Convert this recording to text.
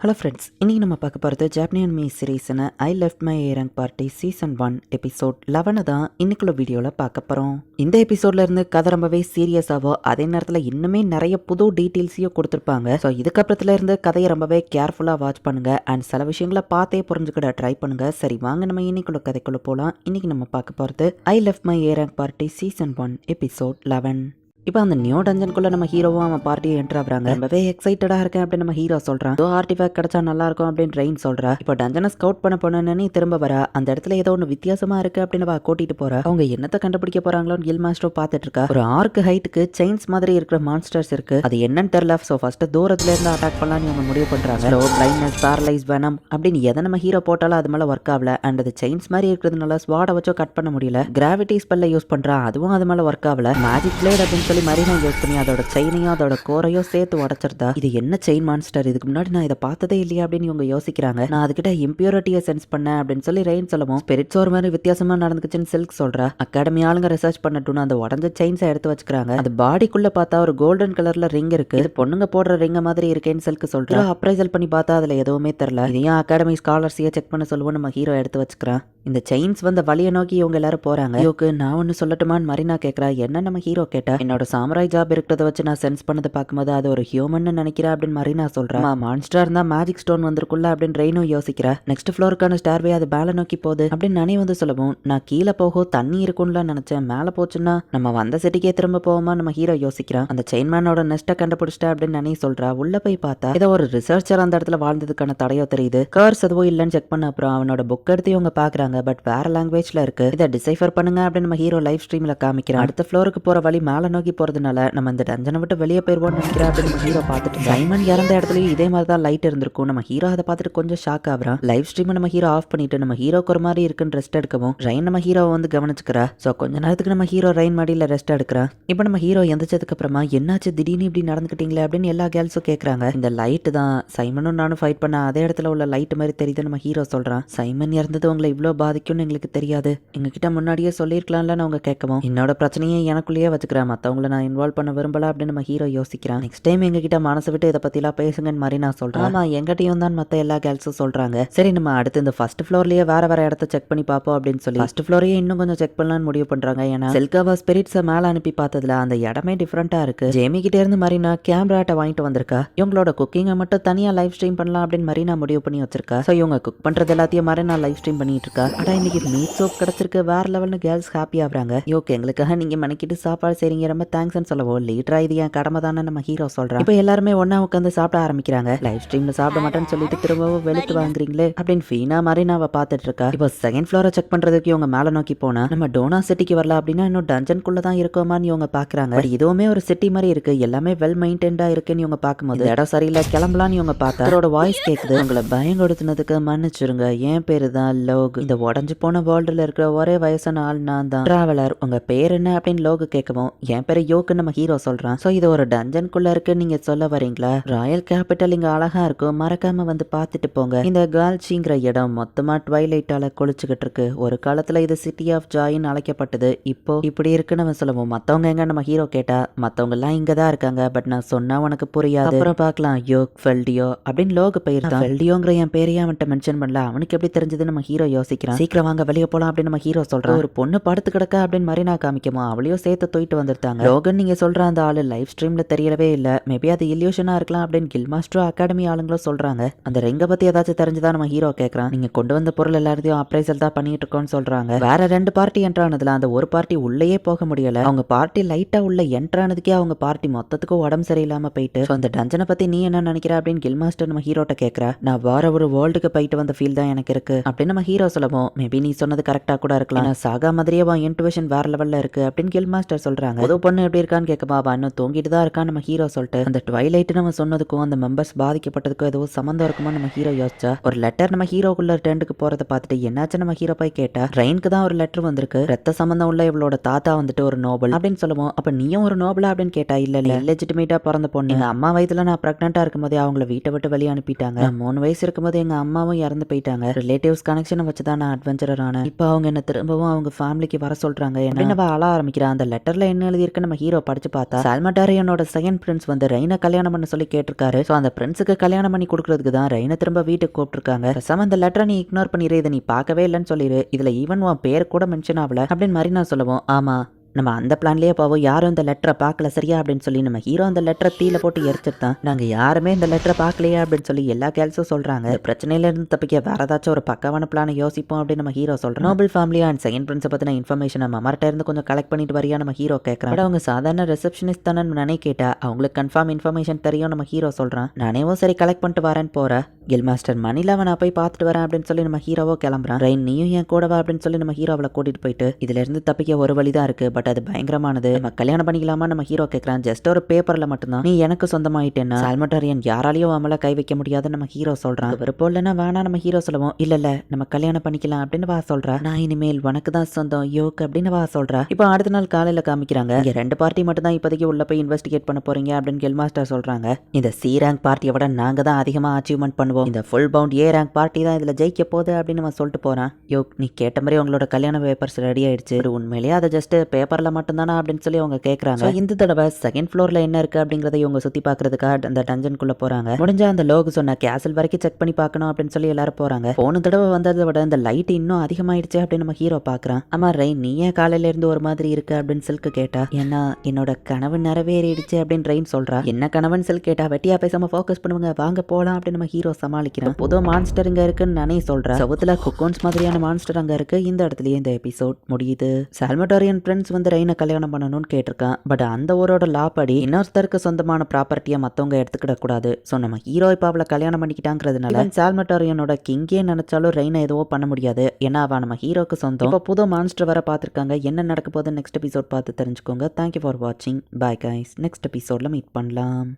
Hello friends இன்னைக்கு நம்ம பார்க்க போகிறது ஜாப்னியன் மீ சீரீஸ்னு I left my A rank party season one episode லெவனை தான் இன்னைக்குள்ள வீடியோவில் பார்க்க போகிறோம் இந்த எபிசோட்ல இருந்து கதை ரொம்பவே சீரியஸாவோ அதே நேரத்தில் இன்னுமே நிறைய புது டீட்டெயில்ஸையும் கொடுத்துருப்பாங்க. ஸோ இதுக்கப்புறத்துல இருந்து கதையை ரொம்பவே கேர்ஃபுல்லாக வாட்ச் பண்ணுங்க. அண்ட் சில விஷயங்களை பார்த்தே புரிஞ்சுக்கிட ட்ரை பண்ணுங்க. சரி வாங்க நம்ம இன்னைக்குள்ள கதைக்குள்ள போகலாம் இன்னைக்கு நம்ம பார்க்க போகிறது I left my A rank party season one episode eleven இப்போ அந்த நியூ டஞ்சனுக்குள்ள நம்ம ஹீரோவும் அவன் பார்ட்டியை என்ட்ரு ஆகுறாங்க. ரொம்பவே எக்ஸைட்டடா இருக்கேன் அப்படின்னு நம்ம ஹீரோ சொல்றான். ஏதோ ஆர்டிஃபேக்ட் கிடைச்சா நல்லா இருக்கும் அப்படின்னு ரெயின் சொல்றா. இப்போ டஞ்சனை ஸ்கவுட் பண்ண போனேன்னு திரும்ப வரா. அந்த இடத்துல ஏதோ ஒன்று வித்தியாசமா இருக்கு அப்படின்னு அவ கூட்டிட்டு போறா. அவங்க என்னத்தை கண்டுபிடிக்க போறாங்களோன்னு கில் மாஸ்டர் பார்த்துட்டு இருக்கா. ஒரு ஆர்க் ஹைட்டுக்கு செயின்ஸ் மாதிரி இருக்கிற மான்ஸ்டர்ஸ் இருக்கு. அது என்னன்னு தெரியல. ஸோ ஃபர்ஸ்ட் தூரத்துல இருந்து அட்டாக் பண்ணலாம்னு இவங்க முடிவு பண்றாங்க. ஸோ பிளைண்ட்னஸ் பேரலைஸ் வேணும் அப்படின்னு எதை நம்ம ஹீரோ போட்டாலும் அது மேலே ஒர்க் ஆகல. அண்ட் அது செயின்ஸ் மாதிரி இருக்கிறதுனால ஸ்வாடை வச்சோ கட் பண்ண முடியல. கிராவிட்டி ஸ்பெல்ல யூஸ் பண்றான். அதுவும் அது மேலே ஒர்க் ஆகல. மேஜிக் பிளேட் அப்படின்னு சொல்லி மரீனா யூஸ் பண்ணி அதோட செயினையும் அதோட கோரையும் சேர்த்து உடச்சிருந்தா இது என்ன செயின் மான்ஸ்டர் இதுக்கு முன்னாடி நான் இதை பார்த்ததே இல்லையா அப்படின்னு இவங்க யோசிக்கிறாங்க. நான் அதுகிட்ட இம்பியூரிட்டியை சென்ஸ் பண்ணேன் அப்படின்னு சொல்லி ரெயின் சொல்லவும். ஸ்பிரிட்ஸ் ஒரு மாதிரி வித்தியாசமா நடந்துக்குச்சுன்னு சில்க் சொல்றா. அகாடமி ஆளுங்க ரிசர்ச் பண்ணட்டும்னு அந்த உடஞ்ச செயின்ஸை எடுத்து வச்சுக்கிறாங்க. அது பாடிக்குள்ள பார்த்தா ஒரு கோல்டன் கலர்ல ரிங் இருக்கு. இது பொண்ணுங்க போடுற ரிங்க மாதிரி இருக்கேன்னு சில்க் சொல்றா. அப்ரைசல் பண்ணி பார்த்தா அதுல எதுவுமே தெரியல. இதையும் அகாடமி ஸ்காலர்ஸையே செக் பண்ண சொல்லுவோம் நம்ம ஹீரோ எடுத்து வச்சுக்கிறான். இந்த செயின்ஸ் வந்த வழியை நோக்கி இவங்க எல்லாரும் போறாங்க. ஐயோக்கு நான் ஒன்னு சொல்லட்டுமான்னு மரினா கேக்குறா. என்ன நம்ம ஹீரோ கேட்டா என்னோட சாமராய் ஜாப் இருக்கிறத வச்சு நான் சென்ஸ் பண்ணதை பார்க்கும்போது அது ஒரு ஹியூமன் நினைக்கிறேன் அப்படின்னு மரினா சொல்றா மான்ஸ்டர் இருந்தா மேஜிக் ஸ்டோன் வந்திருக்குள்ள அப்படின்னு ரெயினும் யோசிக்கிறேன் நெக்ஸ்ட் ஃப்ளோருக்கான ஸ்டார்வே அது மேல நோக்கி போகுது அப்படின்னு நானே வந்து சொல்லவும் நான் கீழே போகோ தண்ணி இருக்கும்ல நினைச்சேன். மேல போச்சுன்னா நம்ம வந்த சிட்டிக்கே திரும்ப போவோமா? நம்ம ஹீரோ யோசிக்கிறான் அந்த செயின்மேனோட நெஸ்ட்டை கண்டுபிடிச்சிட்டா அப்படின்னு நனி சொல்றா. உள்ள போய் பார்த்தா ஏதோ ஒரு ரிசர்ச்சர் அந்த இடத்துல வாழ்ந்ததுக்கான தடையோ தெரியுது. கர்ஸ் எதுவும் இல்லைன்னு செக் பண்ண அப்புறம் அவனோட புக் எடுத்து இவங்க பாக்குறாங்க பட் வேற லாங்குவேஜ்ல இருக்கு. இதை டிசைஃபர் பண்ணுங்க அப்படின்னு நம்ம ஹீரோ லைவ் ஸ்ட்ரீம்ல காமிக்கிறான். அடுத்த ஃப்ளோருக்கு போற வழி மேல நோக்கி போறதுனால நம்ம இந்த டஞ்சனை விட்டு வெளியே போயிருவோம்னு நினைக்கிறேன் அப்படின்னு நம்ம ஹீரோ பார்த்துட்டு சைமன் இறந்த இடத்துலயும் இதே மாதிரி தான் லைட் இருந்திருக்கும். நம்ம ஹீரோ அதை பார்த்துட்டு கொஞ்சம் ஷாக் ஆகுறான். லைவ் ஸ்ட்ரீம் நம்ம ஹீரோ ஆஃப் பண்ணிட்டு நம்ம ஹீரோக்கு ஒரு மாதிரி இருக்குன்னு ரெஸ்ட் எடுக்கவும் ரெயின் நம்ம ஹீரோவை வந்து கவனிச்சுக்கிறா. ஸோ கொஞ்ச நேரத்துக்கு நம்ம ஹீரோ ரெயின் மாடியில் ரெஸ்ட் எடுக்கிறான் இப்போ நம்ம ஹீரோ எந்திரிச்சதுக்கு அப்புறமா என்னாச்சு? திடீர்னு இப்படி நடந்துக்கிட்டீங்களே? அப்படின்னு எல்லா கேர்ள்ஸும் கேட்குறாங்க இந்த லைட்டு தான் சைமனும் நானும் ஃபைட் பண்ண அதே இடத்துல உள்ள லைட் மாதிரி தெரியுது நம்ம ஹீரோ சொல்றான். சைமன் இறந்தது உங்களை இவ்வளோ பாதிக்கும்னு எங்களுக்கு தெரியாது. எங்ககிட்ட முன்னாடியே சொல்லியிருக்கலாம்ல அவங்க கேட்கவும். என்னோட பிரச்சனையை எனக்குள்ளேயே வச்சுக்கிறேன். மற்றவங்கள நான் இன்வால்வ் பண்ண விரும்பல அப்படின்னு நம்ம ஹீரோ யோசிக்கிறான். நெக்ஸ்ட் டைம் எங்ககிட்ட மனசு விட்டு இதை பற்றிலாம் பேசுங்கன்னு மாதிரி நான் சொல்கிறேன் ஆமாம் எங்கிட்டையும் தான் மற்ற எல்லா கேர்ள்ஸும் சொல்கிறாங்க சரி நம்ம அடுத்து இந்த ஃபர்ஸ்ட் ஃப்ளோர்லேயே வேற வேற இடத்த செக் பண்ணி பார்ப்போம் அப்படின்னு சொல்லி. ஃபர்ஸ்ட் ஃப்ளோரையே இன்னும் கொஞ்சம் செக் பண்ணலாம்னு முடிவு பண்ணுறாங்க ஏன்னா செல்காவா ஸ்பிரிட்ஸை மேலே அனுப்பி பார்த்ததுல அந்த இடமே டிஃப்ரெண்ட்டாக இருக்கு. ஜேமி கிட்டே இருந்து மரினா கேமராட்ட வாங்கிட்டு வந்திருக்கா? இவங்களோட குக்கிங்கை மட்டும் தனியாக லைவ் ஸ்ட்ரீம் பண்ணலாம் அப்படின்னு மரினா முடிவு பண்ணி வச்சிருக்கா? ஸோ இவங்க குக் பண்ணுறது எல்லாத்தையும் மரினா லைவ் ஸ்ட்ரீம் பண்ணிட்டு இருக்கா? அடா இன்னைக்கு மீட் சோப் கிடைச்சிருக்கு. வேற லெவல்னு கேர்ள்ஸ் ஹாப்பி ஆகுறாங்க. யோக்கு எங்களுக்காக நீங்க மணிக்கிட்டு சாப்பாடு செய்றீங்க. ரொம்ப தேங்க்ஸ்னு சொல்லவோ லீடரா இது என் கடமை தானே நம்ம ஹீரோ சொல்றான். இப்போ எல்லாருமே ஒண்ணா உட்காந்து சாப்பிட ஆரம்பிக்கிறாங்க. லைவ் ஸ்ட்ரீம்ல சாப்பிட மாட்டேன்னு சொல்லிட்டு திரும்பவும் வெளுத்து வாங்குறீங்களே அப்படின்னு ஃபீனா மாதிரி நான் பார்த்துட்டு இருக்கா. இப்போ செகண்ட் ஃப்ளோரை செக் பண்றதுக்கு இவங்க மேல நோக்கி போனா நம்ம டோனா சிட்டிக்கு வரல அப்படின்னா இன்னும் டஞ்சனுக்குள்ள தான் இருக்கோமான்னு இவங்க பாக்குறாங்க பட் இதுவுமே ஒரு சிட்டி மாதிரி இருக்கு. எல்லாமே வெல் மெயின்டைன்டா இருக்குன்னு இவங்க பார்க்கும்போது இந்த இடம் சரியில்லை கிளம்பலான்னு இவங்க பார்த்தா அவரோட வாய்ஸ் கேக்குது. உங்களை பயம் கொடுத்துனதுக்கு மன்னிச்சிருங்க. என் பேரு தான் லோக். இந்த உடஞ்சு போன வேர்ல்டுல இருக்கிற ஒரே வயசான ஆள் நான் தான். டிராவலர் உங்க பேர் என்ன அப்படின்னு லோகு கேட்கவும் என் பேரு யோக்கு நம்ம ஹீரோ சொல்றான். சோ இது ஒரு டஞ்சன்குள்ள இருக்கு. நீங்க சொல்ல வரீங்களா? ராயல் கேபிட்டல் இங்க அழகா இருக்கும் மறக்காம வந்து பார்த்துட்டு போங்க. இந்த கால்ச்சிங்கிற இடம் மொத்தமா ட்வைலைட்டால கொளிச்சுக்கிட்டு இருக்கு. ஒரு காலத்துல இது சிட்டி ஆஃப் ஜாயின்னு அழைக்கப்பட்டது. இப்போ இப்படி இருக்குன்னு நம்ம சொல்லுவோம். மத்தவங்க எங்க நம்ம ஹீரோ கேட்டா மத்தவங்க எல்லாம் இங்க தான் இருக்காங்க. பட் நான் சொன்னா உனக்கு புரியாது. அப்புறம் பார்க்கலாம். யோக் ஃபெல்டியோ அப்படின்னு லோக பெயர் தான். ஃபெல்டியோங்கிற என் பேரையே அவன்கிட்ட மென்ஷன் பண்ணல. அவனுக்கு எப்படி தெரிஞ்சது நம்ம ஹீரோ யோசிக்கிறான். சீக்கிரம் வாங்க வெளியே போலாம் அப்படின்னு நம்ம ஹீரோ சொல்றான். ஒரு பொண்ணு படுத்து கிடக்க அப்படின்னு மரினா காமிக்குமா? அவளையும் சேர்த்து தூக்கிட்டு வந்திருந்தாங்க லோகன் நீங்க சொல்ற அந்த ஆளு லைவ் ஸ்ட்ரீம்ல தெரியலவே இல்ல. மேபி அது இல்யூஷனா இருக்கலாம் அப்படின்னு கில் மாஸ்டர் அகாடமி ஆளுங்களும் சொல்றாங்க. அந்த ரெங்க பத்தி ஏதாச்சும் தெரிஞ்சுதான் நம்ம ஹீரோ கேக்குறான். நீங்க கொண்டு வந்த பொருள் எல்லாத்தையும் அப்ரைசல் தான் பண்ணிட்டு இருக்கோம்னு சொல்றாங்க. வேற ரெண்டு பார்ட்டி என்ட்ரானதுல அந்த ஒரு பார்ட்டி உள்ளேயே போக முடியல. அவங்க பார்ட்டி லைட்டா உள்ள என்ட்ரானதுக்கே அவங்க பார்ட்டி மொத்தத்துக்கும் உடம்பு சரியில்லாம போயிட்டு So, அந்த டஞ்சனை பத்தி நீ என்ன நினைக்கிற? அப்படின்னு கில் மாஸ்டர் நம்ம ஹீரோட்ட கேக்குறா. நான் வேற ஒரு வேர்ல்டுக்கு போயிட்டு வந்த ஃபீல் தான் எனக்கு இருக்கு. அப்படின்னு நம்ம ஹீரோ சொல்லவும். மேபி நீ சொன்னது கரெக்டா கூட இருக்கலாம். சாகா மாதிரியே வா இன்டுவேஷன் வேற லெவல்ல இருக்கு. அப்படின்னு கில் மாஸ்டர் சொல்றாங்க. பொண்ணு எப்படி இருக்கான்னு கேட்கமா அவ இன்னும் தூங்கிட்டு தான் இருக்கான்னு நம்ம ஹீரோ சொல்லிட்டு அந்த ட்வைலைட் நம்ம சொன்னதுக்கும் அந்த மெம்பர்ஸ் பாதிக்கப்பட்டதுக்கும் ஏதோ சம்மந்தம் இருக்குமோ நம்ம ஹீரோ யோசிச்சா ஒரு லெட்டர் நம்ம ஹீரோக்குள்ள டெண்டுக்கு போறத பார்த்துட்டு என்னாச்சு நம்ம ஹீரோ போய் கேட்டா ட்ரெயினுக்கு தான் ஒரு லெட்டர் வந்திருக்கு. ரத்த சம்பந்தம் உள்ள இவளோட தாத்தா வந்துட்டு ஒரு நோபல் அப்படின்னு சொல்லுவோம். அப்ப நீயும் ஒரு நோபலா அப்படின்னு கேட்டா இல்ல இல்ல. இல்லெஜிட்டிமேட்டா பிறந்த பொண்ணு. எங்க அம்மா வயதுல நான் பிரெக்னெண்டா இருக்கும்போதே அவங்கள வீட்டை விட்டு வெளியே அனுப்பிட்டாங்க. மூணு வயசு இருக்கும்போது எங்க அம்மாவும் இறந்து போயிட்டாங்க. ரிலேட்டிவ்ஸ் கனெக்ஷனை வச்சு தான் நான் அட்வென்ச்சரர் ஆனேன். இப்போ அவங்க என்ன திரும்பவும் அவங்க ஃபேமிலிக்கு வர சொல்றாங்க. என்ன அழ ஆரம்பிக்கிறா. அந்த லெட்டர்ல என்ன எழுதியிருக்குன்னு நம்ம ஹீரோ படிச்சு பார்த்தா சால்மட்டாரியனோட செகண்ட் பிரின்ஸ் வந்து ரெயினை கல்யாணம் பண்ண சொல்லி கேட்டிருக்காரு. ஸோ அந்த பிரின்ஸுக்கு கல்யாணம் பண்ணி கொடுக்கறதுக்கு தான் ரெயினை திரும்ப வீட்டுக்கு கூப்பிட்டுருக்காங்க. ரசம் அந்த லெட்டரை நீ இக்னோர் பண்ணிடு இதை நீ பார்க்கவே இல்லைன்னு சொல்லிடு இதில் ஈவன் உன் பேர் கூட மென்ஷன் ஆகல அப்படின்னு மாதிரி நான் சொல்லுவோம் ஆமா. நம்ம அந்த பிளான்லயே போவோம். யாரும் இந்த லெட்டரை பார்க்கல சரியா? அப்படின்னு சொல்லி நம்ம ஹீரோ அந்த லெட்டரை தீல போட்டு எரிச்சிருந்தான் நாங்க யாருமே இந்த லெட்டரை பார்க்கலையே அப்படின்னு சொல்லி எல்லா கேர்ள்ஸும் சொல்றாங்க. இந்த பிரச்சனையில இருந்து தப்பிக்க வேற ஏதாச்சும் ஒரு பக்கவான பிளானை யோசிப்போம் அப்படின்னு நம்ம ஹீரோ சொல்றோம். நோபல் ஃபேமிலி அண்ட் செகண்ட் பிரின்ஸை பத்தின இன்ஃபர்மேஷன் நம்ம அமர்ட்ட இருந்து கொஞ்சம் கலெக்ட் பண்ணிட்டு வரியா நம்ம ஹீரோ கேட்கறான் பட் அவங்க சாதாரண ரிசப்ஷனிஸ்ட் தானே நானே கேட்டா அவங்களுக்கு கன்ஃபார்ம் இன்ஃபர்மேஷன் தெரியும் நம்ம ஹீரோ சொல்றான். நானேவும் சரி கலெக்ட் பண்ணிட்டு வரேன்னு போறேன். கில் மாஸ்டர் மணிலாவை நான் போய் பார்த்துட்டு வரேன் அப்படின்னு சொல்லி நம்ம ஹீரோவோ கிளம்புறான். ரெயின் நீயும் என் கூட வா அப்படின்னு சொல்லி நம்ம ஹீரோ அவளை கூட்டிட்டு போயிட்டு இதுல இருந்து தப்பிக்க ஒரு வழி தான் இருக்கு. பட் அது பயங்கரமானது. நம்ம கல்யாணம் பண்ணிக்கலாமா? நம்ம ஹீரோ கேட்கறான் ஜஸ்ட் ஒரு பேப்பர்ல மட்டும்தான். நீ எனக்கு சொந்தமாயிட்டேன்னா? சால்மட்டாரியன் யாராலையும் அவன் கை வைக்க முடியாதுன்னு நம்ம ஹீரோ சொல்றான். விருப்பம் இல்லைன்னா வேணா நம்ம ஹீரோ சொல்லுவோம். இல்ல இல்ல நம்ம கல்யாணம் பண்ணிக்கலாம் அப்படின்னு வா சொல்றா. நான் இனிமேல் உனக்கு தான் சொந்தம் யோக் அப்படின்னு வா சொல்றா. இப்போ அடுத்த நாள் காலையில காமிக்கிறாங்க. இங்க ரெண்டு பார்ட்டி மட்டும் தான் இப்போதைக்கு உள்ள போய் இன்வெஸ்டிகேட் பண்ண போறீங்க அப்படின்னு கெல் மாஸ்டர் சொல்றாங்க. இந்த சி ரேங்க் பார்ட்டியை விட நாங்க தான் அதிகமா அச்சீவ்மெண்ட் பண்ணுவோம். இந்த full bound A rank party தான் இதுல ஜெயிக்க போகுது அப்படின்னு நம்ம சொல்லிட்டு போறான். யோ நீ கேட்ட மாதிரி உங்களோட கல்யாண பேப்பர்ஸ் ரெடி ஆயிடுச்சு. உண்மையிலேயே அதை ஜஸ்ட் பேப்பர் பேப்பர்ல மட்டும்தானா அப்படின்னு சொல்லி அவங்க கேக்குறாங்க. இந்த தடவை செகண்ட் ஃப்ளோர்ல என்ன இருக்கு அப்படிங்கறத இவங்க சுத்தி பார்க்குறதுக்காக அந்த டஞ்சனுக்குள்ள போறாங்க. முடிஞ்ச அந்த லோகு சொன்ன கேசல் வரைக்கும் செக் பண்ணி பார்க்கணும் அப்படின்னு சொல்லி எல்லாரும் போறாங்க. போன தடவை வந்ததை விட இந்த லைட் இன்னும் அதிகமாயிடுச்சு அப்படின்னு நம்ம ஹீரோ பார்க்குறான் ஆமா ரெயின் நீ ஏன் காலையில இருந்து ஒரு மாதிரி இருக்கு அப்படின்னு சில்க் கேட்டா ஏன்னா என்னோட கனவு நிறைவேறிடுச்சு அப்படின்னு ரெயின் சொல்றா. என்ன கனவுன்னு சில்க் கேட்டா வெட்டியா பேசாம ஃபோக்கஸ் பண்ணுவாங்க வாங்க போலாம் அப்படின்னு நம்ம ஹீரோ சமாளிக்கிறான். புது மான்ஸ்டர் இங்க இருக்குன்னு நானே சொல்கிறேன் சவுத்தில் குக்கோன்ஸ் மாதிரியான மான்ஸ்டர் அங்கே இருக்கு. இந்த இடத்துலயே இந்த எபிசோட் முடியுது. சால்மட்டோரியன் ஃப்ரெண்ட்ஸ் வந்து ரெயினை கல்யாணம் பண்ணணும்னு கேட்டிருக்கான் பட் அந்த ஊரோட லா படி இன்னொருத்தருக்கு சொந்தமான ப்ராப்பர்ட்டியை மத்தவங்க எடுத்துக்கிட கூடாது ஸோ நம்ம ஹீரோ இப்போ அவளை கல்யாணம் பண்ணிக்கிட்டாங்கிறதுனால சால்மட்டோரியனோட கிங்கே நினைச்சாலும் ரெயினை எதுவோ பண்ண முடியாது. ஏன்னா அவன் நம்ம ஹீரோக்கு சொந்தம். இப்போ புது மான்ஸ்டர் வர பார்த்துருக்காங்க. என்ன நடக்க போகுது நெக்ஸ்ட் எபிசோட் பார்த்து தெரிஞ்சுக்கோங்க. தேங்க்யூ ஃபார் வாட்சிங் பாய் கைஸ் நெக்ஸ்ட் எபிசோட்ல மீட் பண்ணலாம்.